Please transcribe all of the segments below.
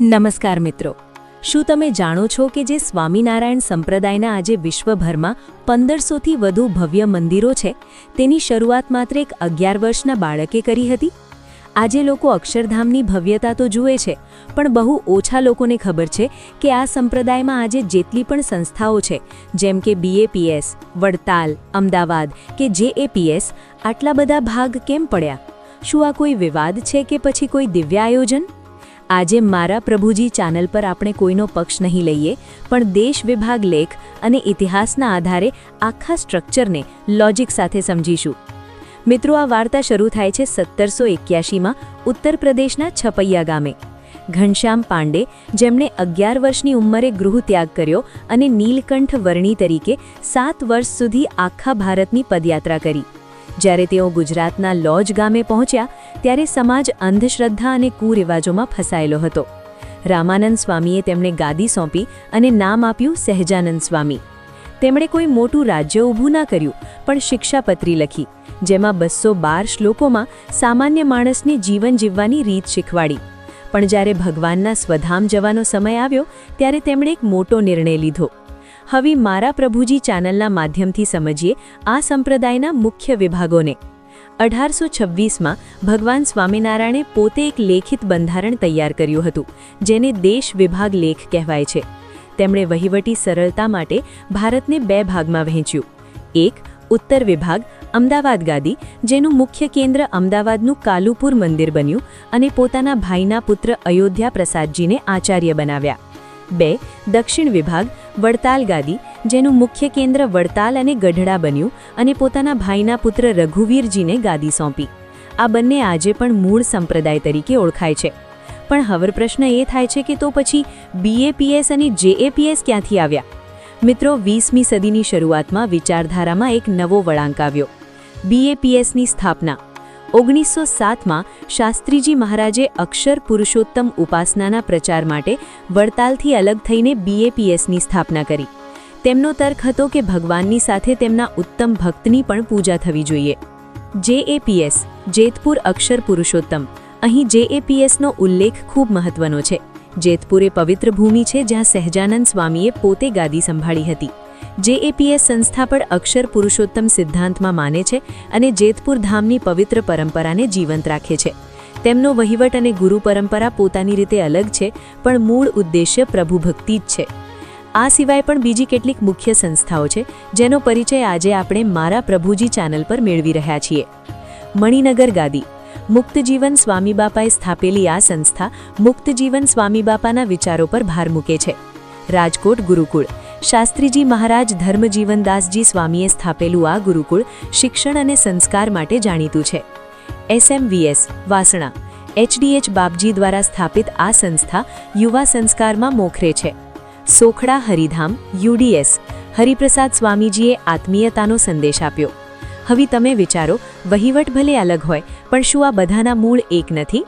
નમસ્કાર મિત્રો. શું તમે જાણો છો કે જે સ્વામિનારાયણ સંપ્રદાયના આજે વિશ્વભરમાં પંદરસોથી વધુ ભવ્ય મંદિરો છે? તેની શરૂઆત માત્ર એક અગિયાર વર્ષના બાળકે કરી હતી? આજે લોકો અક્ષરધામની ભવ્યતા તો જુએ છે, પણ બહુ ઓછા લોકોને ખબર છે કે આ સંપ્રદાયમાં આજે જેટલી પણ સંસ્થાઓ છે, જેમ કે બીએપીએસ વડતાલ, અમદાવાદ કે જેએપીએસ આટલા બધા ભાગ કેમ પડ્યા? શું આ કોઈ વિવાદ છે કે પછી કોઈ દિવ્ય આયોજન આજે મારા પ્રભુજી ચેનલ પર આપણે કોઈનો પક્ષ નહીં લઈએ, પણ દેશ વિભાગ લેખ અને ઇતિહાસના આધારે આખા સ્ટ્રક્ચરને લોજિક સાથે સમજીશું. મિત્રો, આ વાર્તા શરૂ થાય છે સત્તરસો એક્યાસીમાં ઉત્તર પ્રદેશના છપૈયા ગામે. ઘનશ્યામ પાંડે, જેમણે અગિયાર વર્ષની ઉંમરે ગૃહત્યાગ કર્યો અને નીલકંઠ વર્ણી તરીકે સાત વર્ષ સુધી આખા ભારતની પદયાત્રા કરી. જ્યારે તેઓ ગુજરાતના લોજ ગામે પહોંચ્યા, ત્યારે સમાજ અંધશ્રદ્ધા અને કુરિવાજોમાં ફસાયેલો હતો. રામાનંદ સ્વામીએ તેમણે ગાદી સોંપી અને નામ આપ્યું સહેજાનંદ સ્વામી. તેમણે કોઈ મોટું રાજ્ય ઊભું ના કર્યું, પણ શિક્ષાપત્રી લખી, જેમાં બસો બાર શ્લોકોમાં સામાન્ય માણસને જીવન જીવવાની રીત શીખવાડી. પણ જ્યારે ભગવાનના સ્વધામ જવાનો સમય આવ્યો, ત્યારે તેમણે એક મોટો નિર્ણય લીધો. હવે મારા પ્રભુજી ચેનલના માધ્યમથી સમજીએ આ સંપ્રદાયના મુખ્ય વિભાગોને. અઢારસો છવ્વીસમાં ભગવાન સ્વામિનારાયણે પોતે એક લેખિત બંધારણ તૈયાર કર્યું હતું, જેને દેશ વિભાગ લેખ કહેવાય છે. તેમણે વહીવટી સરળતા માટે ભારતને બે ભાગમાં વહેંચ્યું. એક, ઉત્તર વિભાગ, અમદાવાદ ગાદી, જેનું મુખ્ય કેન્દ્ર અમદાવાદનું કાલુપુર મંદિર બન્યું અને પોતાના ભાઈના પુત્ર અયોધ્યા પ્રસાદજીને આચાર્ય બનાવ્યા. બે, દક્ષિણ વિભાગ, વડતાલ ગાદી, જેનું મુખ્ય કેન્દ્ર વડતાલ અને ગઢડા બન્યું અને પોતાના ભાઈના પુત્ર રઘુવીરજીને ગાદી સોંપી. આ બંને આજે પણ મૂળ સંપ્રદાય તરીકે ઓળખાય છે. પણ હવે પ્રશ્ન એ થાય છે કે તો પછી બીએપીએસ અને જેએપીએસ ક્યાંથી આવ્યા? મિત્રો, વીસમી સદીની શરૂઆતમાં વિચારધારામાં એક નવો વળાંક આવ્યો. બીએપીએસની સ્થાપના ઓગણીસો સાતમાં શાસ્ત્રીજી મહારાજે અક્ષર પુરુષોત્તમ ઉપાસનાના પ્રચાર માટે વડતાલથી અલગ થઈને બીએપીએસની સ્થાપના કરી. તેમનો તર્ક હતો કે ભગવાનની સાથે તેમના ઉત્તમ ભક્તની પણ પૂજા થવી જોઈએ. જેએપીએસ જેતપુર અક્ષર પુરુષોત્તમ. અહીં જેએપીએસનો ઉલ્લેખ ખૂબ મહત્વનો છે. જેતપુર એ પવિત્ર ભૂમિ છે જ્યાં સહેજાનંદ સ્વામીએ પોતે ગાદી સંભાળી હતી. જેએપીએસ સંસ્થા પણ અક્ષર પુરુષોત્તમ સિદ્ધાંતમાં માને છે અને જેતપુર ધામની પવિત્ર પરંપરાને જીવંત રાખે છે. તેમનો વહીવટ અને ગુરુ પરંપરા પોતાની રીતે અલગ છે, પણ મૂળ ઉદ્દેશ્ય પ્રભુ ભક્તિ જ છે. આ સિવાય પણ બીજી કેટલીક મુખ્ય સંસ્થાઓ છે, જેનો પરિચય આજે આપણે મારા પ્રભુજી ચેનલ પર મેળવી રહ્યા છીએ. મણિનગર ગાદી. મુક્તજીવન સ્વામી બાપાએ સ્થાપેલી આ સંસ્થા મુક્તજીવન સ્વામી બાપાના વિચારો પર ભાર મૂકે છે. રાજકોટ ગુરુકુળ. શાસ્ત્રીજી મહારાજ ધર્મજીવનદાસજી સ્વામીએ સ્થાપેલું આ ગુરુકુળ શિક્ષણ અને સંસ્કાર માટે જાણીતું છે. એસએમવીએસ, વાસણા, એચડીએચ બાપજી દ્વારા સ્થાપિત આ સંસ્થા યુવા સંસ્કારમાં મોખરે છે. સોખડા હરિધામ, યુડીએસ, હરિપ્રસાદ સ્વામીજીએ આત્મીયતાનો સંદેશ આપ્યો. હવે તમે વિચારો, વહીવટ ભલે અલગ હોય, પણ શું આ બધાના મૂળ એક નથી?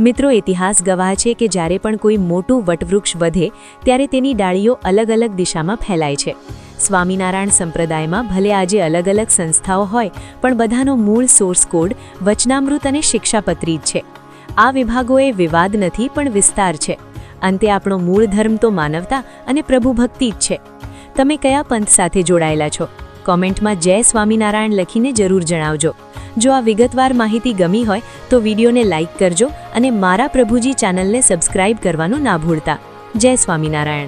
મિત્રો, ઇતિહાસ ગવાહ છે કે જ્યારે પણ કોઈ મોટું વટવૃક્ષ વધે, ત્યારે તેની ડાળીઓ અલગ અલગ દિશામાં ફેલાય છે. સ્વામિનારાયણ સંપ્રદાયમાં ભલે આજે અલગ અલગ સંસ્થાઓ હોય, પણ બધાનો મૂળ સોર્સ કોડ વચનામૃત અને શિક્ષાપત્રી જ છે. આ વિભાગોએ વિવાદ નથી, પણ વિસ્તાર છે. અંતે આપણો મૂળ ધર્મ તો માનવતા અને પ્રભુભક્તિ જ છે. તમે કયા પંથ સાથે જોડાયેલા છો? કોમેન્ટમાં જય સ્વામિનારાયણ લખીને જરૂર જણાવજો. જો આ વિગતવાર માહિતી ગમી હોય તો વિડીયોને લાઇક કરજો અને મારા પ્રભુજી ચેનલને સબસ્ક્રાઇબ કરવાનું ના ભૂલતા. જય સ્વામિનારાયણ.